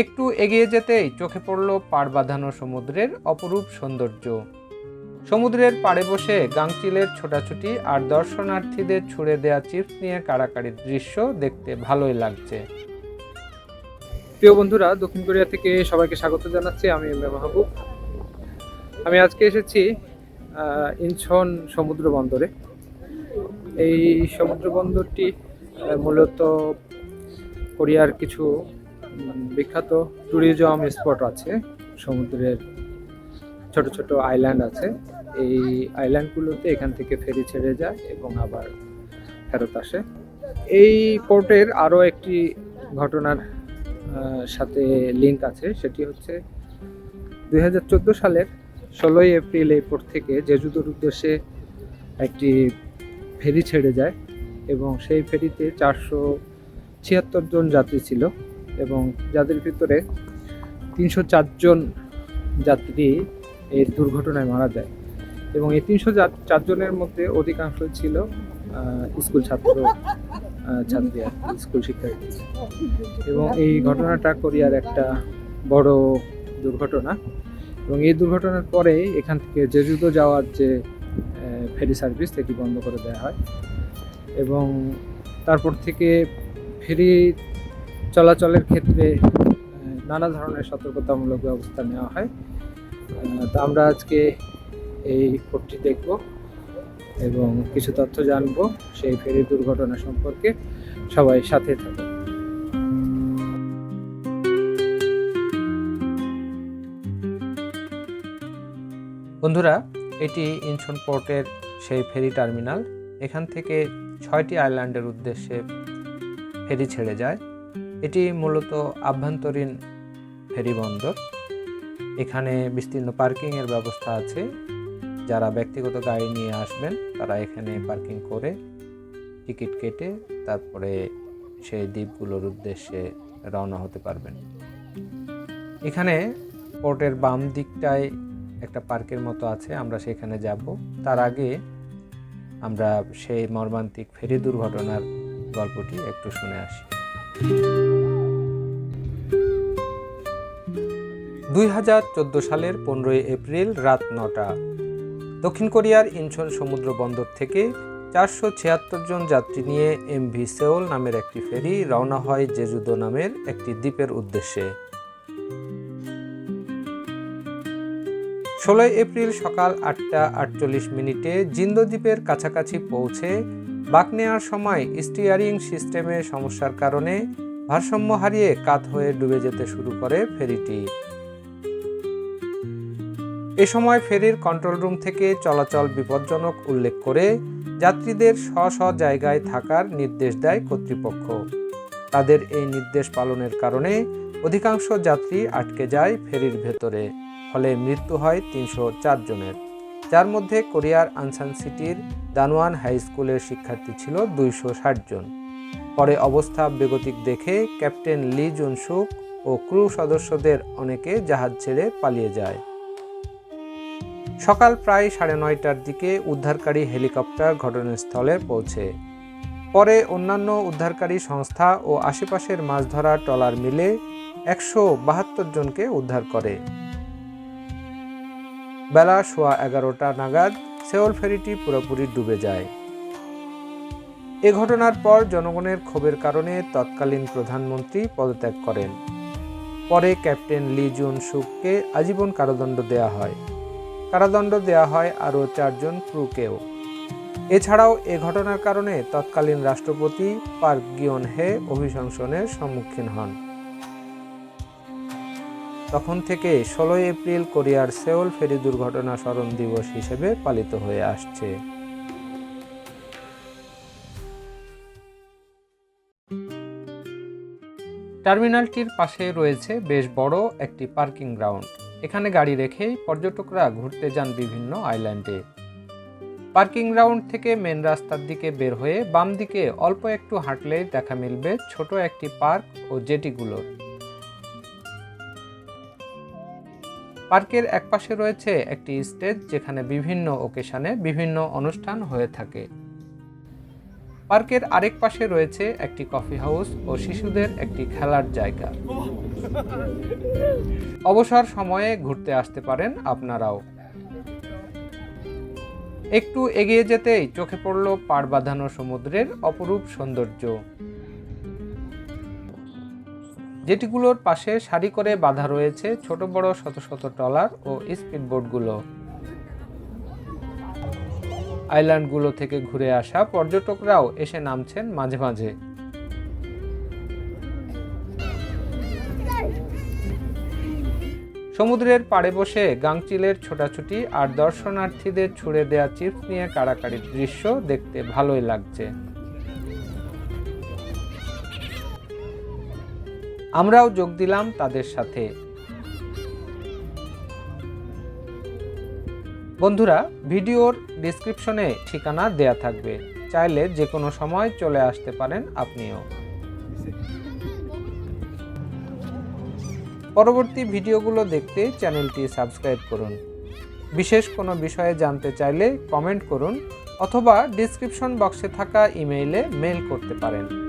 একটু এগিয়ে যেতেই চোখে পড়ল পাড় বাঁধানো সমুদ্রের অপরূপ সৌন্দর্য। সমুদ্রের পাড়ে বসে গাংচিলের ছোটাছুটি আর দর্শনার্থীদের ছুড়ে দেয়া চিপস নিয়ে কাড়াকাড়ির দৃশ্য দেখতে ভালোই লাগছে। প্রিয় বন্ধুরা, দক্ষিণ কোরিয়া থেকে সবাইকে স্বাগত জানাচ্ছি। আমি এম মাহবুব। আমি আজকে এসেছি ইনছন সমুদ্র বন্দরে। এই সমুদ্র বন্দরটি মূলত কোরিয়ার কিছু বিখ্যাত ট্যুরিজম স্পট আছে। সমুদ্রের ছোট ছোট আইল্যান্ড আছে। এই আইল্যান্ডগুলোতে এখান থেকে ফেরি ছেড়ে যায় এবং আবার ফেরত আসে। এই পোর্টের আরও একটি ঘটনার সাথে লিঙ্ক আছে। সেটি হচ্ছে দুই হাজার চোদ্দ সালের ষোলোই এপ্রিল এই পোর্ট থেকে জেজুদোর উদ্দেশ্যে একটি ফেরি ছেড়ে যায় এবং সেই ফেরিতে চারশো ছিয়াত্তর জন যাত্রী ছিল এবং যাদের ভিতরে তিনশো চারজন যাত্রী এই দুর্ঘটনায় মারা যায়। এবং এই তিনশো চারজনের মধ্যে অধিকাংশ ছিল স্কুল ছাত্র ছাত্রী আর স্কুল শিক্ষার্থী। এবং এই ঘটনাটা কোরিয়ার একটা বড় দুর্ঘটনা। এবং এই দুর্ঘটনার পরে এখান থেকে জেজুদো যাওয়ার যে ফেরি সার্ভিস সেটি বন্ধ করে দেওয়া হয়। এবং তারপর থেকে ফেরি চলাচলের ক্ষেত্রে নানা ধরনের সতর্কতামূলক ব্যবস্থা নেওয়া হয়। তো আমরা আজকে এই কোর্টটি দেখব এবং কিছু তথ্য জানব সেই ফেরি দুর্ঘটনা সম্পর্কে। সবাই সাথে থাকবে বন্ধুরা, এটি ইনছন পোর্টের সেই ফেরি টার্মিনাল। এখান থেকে ছয়টি আইল্যান্ডের উদ্দেশ্যে ফেরি ছেড়ে যায়। এটি মূলত আভ্যন্তরীণ ফেরি বন্দর। এখানে বিস্তীর্ণ পার্কিংয়ের ব্যবস্থা আছে। যারা ব্যক্তিগত গাড়ি নিয়ে আসবেন, তারা এখানে পার্কিং করে টিকিট কেটে তারপরে সেই দ্বীপগুলোর উদ্দেশ্যে রওনা হতে পারবেন। এখানে পোর্টের বাম দিকটায় একটা পার্কের মতো আছে, আমরা সেখানে যাব। তার আগে আমরা সেই মর্মান্তিক ফেরি দুর্ঘটনার গল্পটি একটু শুনে আসি। দুই হাজার চোদ্দ সালের পনেরোই এপ্রিল রাত নটা। দক্ষিণ কোরিয়ার ইনছন সমুদ্র বন্দর থেকে চারশো ছিয়াত্তর জন যাত্রী নিয়ে এমভি সেওল নামের একটি ফেরি রওনা হয় জেজুদো নামের একটি দ্বীপের উদ্দেশ্যে। ষোলোই এপ্রিল সকাল আটটা আটচল্লিশ মিনিটে জিন্দো দ্বীপের কাছাকাছি পৌঁছে বাঁক নেওয়ার সময় স্টিয়ারিং সিস্টেমের সমস্যার কারণে ভারসাম্য হারিয়ে কাত হয়ে ডুবে যেতে শুরু করে ফেরিটি। এ সময় ফেরির কন্ট্রোল রুম থেকে চলাচল বিপজ্জনক উল্লেখ করে যাত্রীদের স্ব স্ব জায়গায় থাকার নির্দেশ দেয় কর্তৃপক্ষ। তাদের এই নির্দেশ পালনের কারণে অধিকাংশ যাত্রী আটকে যায় ফেরির ভেতরে, ফলে মৃত্যু হয় তিনশো চার জনের, যার মধ্যে কোরিয়ার আনসান সিটির দানওয়ান হাই স্কুলের শিক্ষার্থী ছিল দুইশো ষাট জন। পরে অবস্থা বেগতিক দেখে ক্যাপ্টেন লি জুনসুক ও ক্রু সদস্যদের অনেকে জাহাজ ছেড়ে পালিয়ে যায়। সকাল প্রায় সাড়ে নয়টার দিকে উদ্ধারকারী হেলিকপ্টার ঘটনাস্থলে পৌঁছে। পরে অন্যান্য উদ্ধারকারী সংস্থা ও আশেপাশের মাছ ধরা ট্রলার মিলে একশো বাহাত্তর জনকে উদ্ধার করে। বেলা সোয়া এগারোটা নাগাদ সেওল ফেরিটি পুরোপুরি ডুবে যায়। এ ঘটনার পর জনগণের ক্ষোভের কারণে তৎকালীন প্রধানমন্ত্রী পদত্যাগ করেন। পরে ক্যাপ্টেন লি জুন সুককে আজীবন কারাদণ্ড দেয়া হয়। কারাদণ্ড দেয়া হয় আরও চারজন ক্রুকেও। এছাড়াও এ ঘটনার কারণে তৎকালীন রাষ্ট্রপতি পার্ক গিয়ন হে অভিশংসনের সম্মুখীন হন। তখন থেকে ষোলোই এপ্রিল কোরিয়ার সেওল ফেরি দুর্ঘটনা স্মরণ দিবস হিসেবে পালিত হয়ে আসছে। টার্মিনালটির পাশে রয়েছে বেশ বড় একটি পার্কিং গ্রাউন্ড। এখানে গাড়ি রেখেই পর্যটকরা ঘুরতে যান বিভিন্ন আইল্যান্ডে। পার্কিং গ্রাউন্ড থেকে মেন রাস্তার দিকে বের হয়ে বাম দিকে অল্প একটু হাঁটলেই দেখা মিলবে ছোট একটি পার্ক ও জেটিগুলোর। পার্কের একপাশে রয়েছে একটি স্টেজ যেখানে বিভিন্ন ওকেশনে বিভিন্ন অনুষ্ঠান হয়ে থাকে। পার্কের আরেক পাশে রয়েছে একটি কফি হাউস ও শিশুদের একটি খেলার জায়গা। অবসর সময়ে ঘুরতে আসতে পারেন আপনারাও। একটু এগিয়ে যেতেই চোখে পড়ল পাড় বাঁধানো সমুদ্রের অপরূপ সৌন্দর্য। যেটিগুলোর পাশে সারি করে বাঁধা রয়েছে ছোট, বড়, শত শত ট্রলার ও স্পিডবোটগুলো। আইল্যান্ডগুলো থেকে ঘুরে আসা পর্যটকরাও এসে নামছেন মাঝে মাঝে। সমুদ্রের পাড়ে বসে গাংচিলের ছোটাছুটি আর দর্শনার্থীদের ছুড়ে দেয়া চিপস নিয়ে কাড়াকাড়ির দৃশ্য দেখতে ভালোই লাগছে। আমরাও যোগ দিলাম তাদের সাথে। বন্ধুরা, ভিডিওর ডিসক্রিপশনে ঠিকানা দেয়া থাকবে। চাইলে যে কোনো সময় চলে আসতে পারেন আপনিও। পরবর্তী ভিডিওগুলো দেখতে চ্যানেলটি সাবস্ক্রাইব করুন। বিশেষ কোনো বিষয়ে জানতে চাইলে কমেন্ট করুন অথবা ডিসক্রিপশন বক্সে থাকা ইমেইলে মেল করতে পারেন।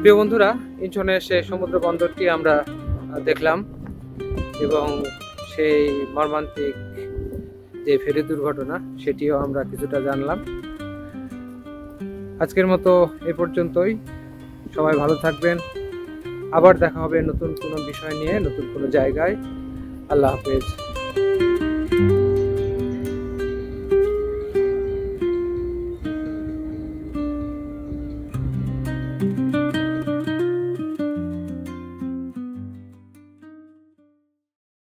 প্রিয় বন্ধুরা ইনছনে এসে সমুদ্র বন্দরটি আমরা দেখলাম এবং সেই মর্মান্তিক যে ফেরি দুর্ঘটনা, সেটিও আমরা কিছুটা জানলাম। আজকের মতো এ পর্যন্তই। সবাই ভালো থাকবেন। আবার দেখা হবে নতুন কোনো বিষয় নিয়ে, নতুন কোনো জায়গায়। আল্লাহ হাফেজ।